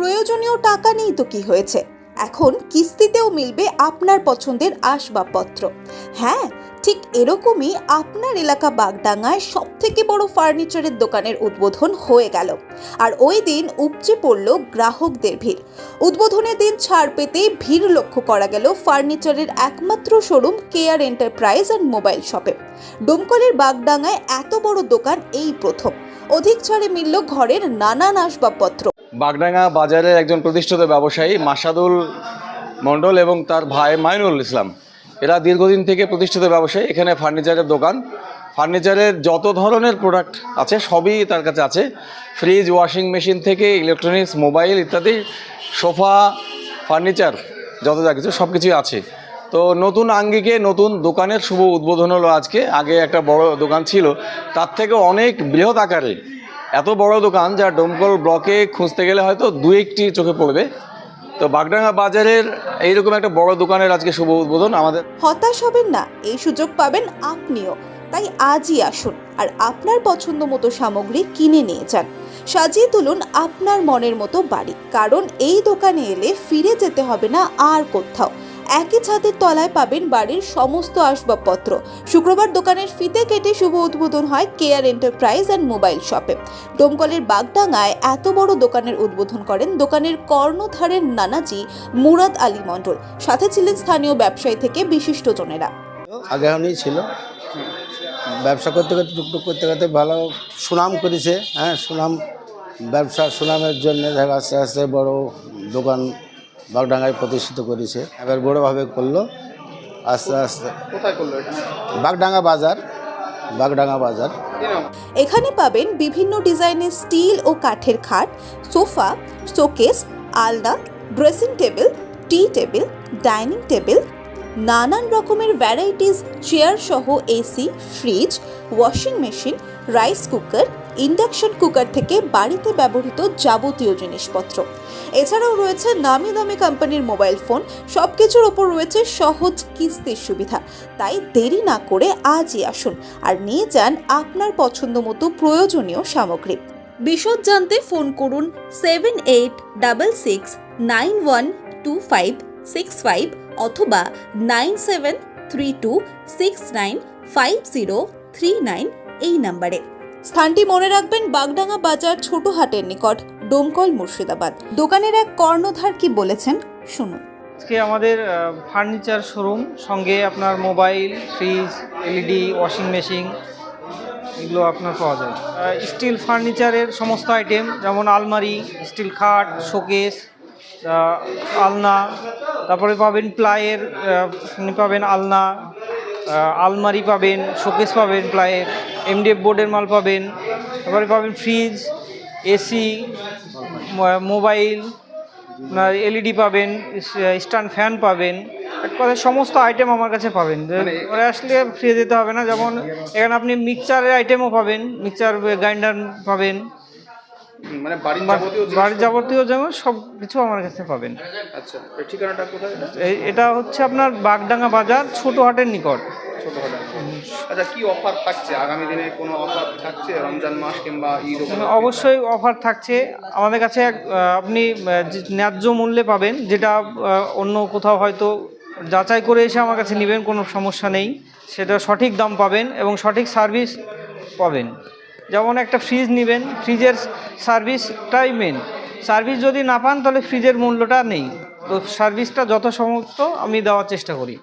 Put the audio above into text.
প্রয়োজনীয় টাকা নেই তো কি হয়েছে? এখন কিস্তিতেও মিলবে আপনার পছন্দের আসবাবপত্র। হ্যাঁ ঠিক এরকমই আপনার এলাকা বাগডাঙ্গায় সব থেকে বড় ফার্নিচারের দোকানের উদ্বোধন হয়ে গেল। আর ওই দিন উপচে পড়ল গ্রাহকদের ভিড়। উদ্বোধনের দিন ছাড় পেতে ভিড় লক্ষ্য করা গেল ফার্নিচারের একমাত্র showroom care enterprise and mobile শপে। ডোমকলের বাগডাঙ্গায় এত বড় দোকান এই প্রথম। অধিক ছাড়ে মিলল ঘরের নানান আসবাবপত্র। বাগডাঙ্গা বাজারের একজন প্রতিষ্ঠিত ব্যবসায়ী মাসাদুল মণ্ডল এবং তার ভাই মাইনুল ইসলাম। এরা দীর্ঘদিন থেকে প্রতিষ্ঠিত ব্যবসায়ী। এখানে ফার্নিচারের দোকান। ফার্নিচারের যত ধরনের প্রোডাক্ট আছে, সবই তার কাছে আছে। ফ্রিজ ওয়াশিং মেশিন থেকে ইলেকট্রনিক্স মোবাইল ইত্যাদি, সোফা, ফার্নিচার, যত যা কিছু সব কিছুই আছে। তো নতুন আঙ্গিকে, নতুন দোকানের শুভ উদ্বোধন হলো আজকে। আগে একটা বড় দোকান ছিল। তার থেকে অনেক বৃহৎ আকারে এত বড় দোকান যা ডোমকল ব্লকে খুঁজতে গেলে হয়তো দু একটি চোখে পড়বে। তো বাগডাঙ্গা বাজারের এইরকম একটা বড় দোকানের আজকে শুভ উদ্বোধন আমাদের। হতাশ হবেন না, এই সুযোগ পাবেন আপনিও। তাই আজই আসুন আর আপনার পছন্দ মতো সামগ্রী কিনে নিয়ে যান। সাজিয়ে তুলুন আপনার মনের মতো বাড়ি, কারণ এই দোকানে এলে ফিরে যেতে হবে না আর কোথাও। একই ছাদের তলায় পাবেন বাড়ির সমস্ত আসবাবপত্র। শুক্রবার দোকানের ফিতে কেটে শুভ উদ্বোধন হয় কেয়ার এন্টারপ্রাইজ অ্যান্ড মোবাইল শপে ডোমকলের বাগডাঙ্গায় এত বড় দোকানের উদ্বোধন করেন দোকানের কর্ণধারের নানাজি মুরাদ আলী মণ্ডল। সাথে ছিলেন স্থানীয় ব্যবসায়ী থেকে বিশিষ্টজনেরা। আগে এমনই ছিল। ব্যবসা করতে করতে, টুকটুক করতে করতে ভালো সুনাম করেছে। হ্যাঁ সুনাম, ব্যবসা সুনামের জন্য আস্তে আস্তে বড় দোকান বাগডাঙ্গায় প্রতিষ্ঠিত করেছে। এবার বড়োভাবে করল আস্তে আস্তে। কোথায় করল বাগডাঙ্গা বাজার বাগডাঙ্গা বাজার। এখানে পাবেন বিভিন্ন ডিজাইনের স্টিল ও কাঠের খাট সোফা শোকেস আলনা dressing table tea table dining table নানান রকমের ভ্যারাইটিস চেয়ার সহ AC fridge washing machine rice cooker, induction cooker থেকে বাড়িতে ব্যবহৃত যাবতীয় জিনিসপত্র। এছাড়াও রয়েছে নামি দামি কোম্পানির মোবাইল ফোন সব কিছুর ওপর রয়েছে সহজ কিস্তির সুবিধা। তাই দেরি না করে আজই আসুন আর নিয়ে যান আপনার পছন্দ মতো প্রয়োজনীয় সামগ্রী। বিশদ জানতে ফোন করুন seven eight double six nine one two five six five অথবা nine seven three two six nine five zero three nine এই নাম্বারে। স্থানটি মনে রাখবেন বাগডাঙ্গা বাজার ছোট হাটের নিকট, ডোমকল মুর্শিদাবাদ। দোকানের এক কর্ণধার কি বলেছেন? শুনুন। আজকে আমাদের ফার্নিচার শোরুম, সঙ্গে আপনার mobile, fridge, LED, washing machine, এগুলো আপনার পাওয়া যায়। স্টিল ফার্নিচারের সমস্ত আইটেম, যেমন আলমারি, স্টিল খাট, শোকেস আলনা, তারপরে পাবেন আপনি পাবেন আলনা আলমারি পাবেন, শোকেস পাবেন প্লাইয়ের। এমডিএফ বোর্ডের মাল পাবেন তারপরে পাবেন ফ্রিজ এসি মোবাইল এলইডি পাবেন স্ট্যান্ড ফ্যান পাবেন এক কথায় সমস্ত আইটেম আমার কাছে পাবেন। ওরা আসলে ফিরে যেতে হবে না যেমন এখানে আপনি মিক্সচারের আইটেমও পাবেন মিক্সচার গ্রাইন্ডার পাবেন। মানে বাড়ির যাবতীয় যেমন সব কিছু আমার কাছে পাবেন। আচ্ছা ঠিকানাটা কোথায়? এটা? এটা হচ্ছে আপনার বাগডাঙ্গা বাজার ছোট হাটের নিকট। ছোট হাটা আচ্ছা কি অফার থাকছে? আগামী দিনে কোনো অফার থাকছে? রমজান মাস কিংবা ঈদ অবশ্যই অফার থাকছে। আমাদের কাছে আপনি ন্যায্য মূল্যে পাবেন, যেটা অন্য কোথাও হয়তো যাচাই করে এসে আমার কাছে নেবেন, কোনো সমস্যা নেই। সেটা সঠিক দাম পাবেন এবং সঠিক সার্ভিস পাবেন। যেমন একটা ফ্রিজ নেবেন ফ্রিজের সার্ভিসটাই মেন সার্ভিস যদি না পান, তাহলে ফ্রিজের মূল্যটা নেই। তো সার্ভিসটা যত সমস্ত আমি দেওয়ার চেষ্টা করি।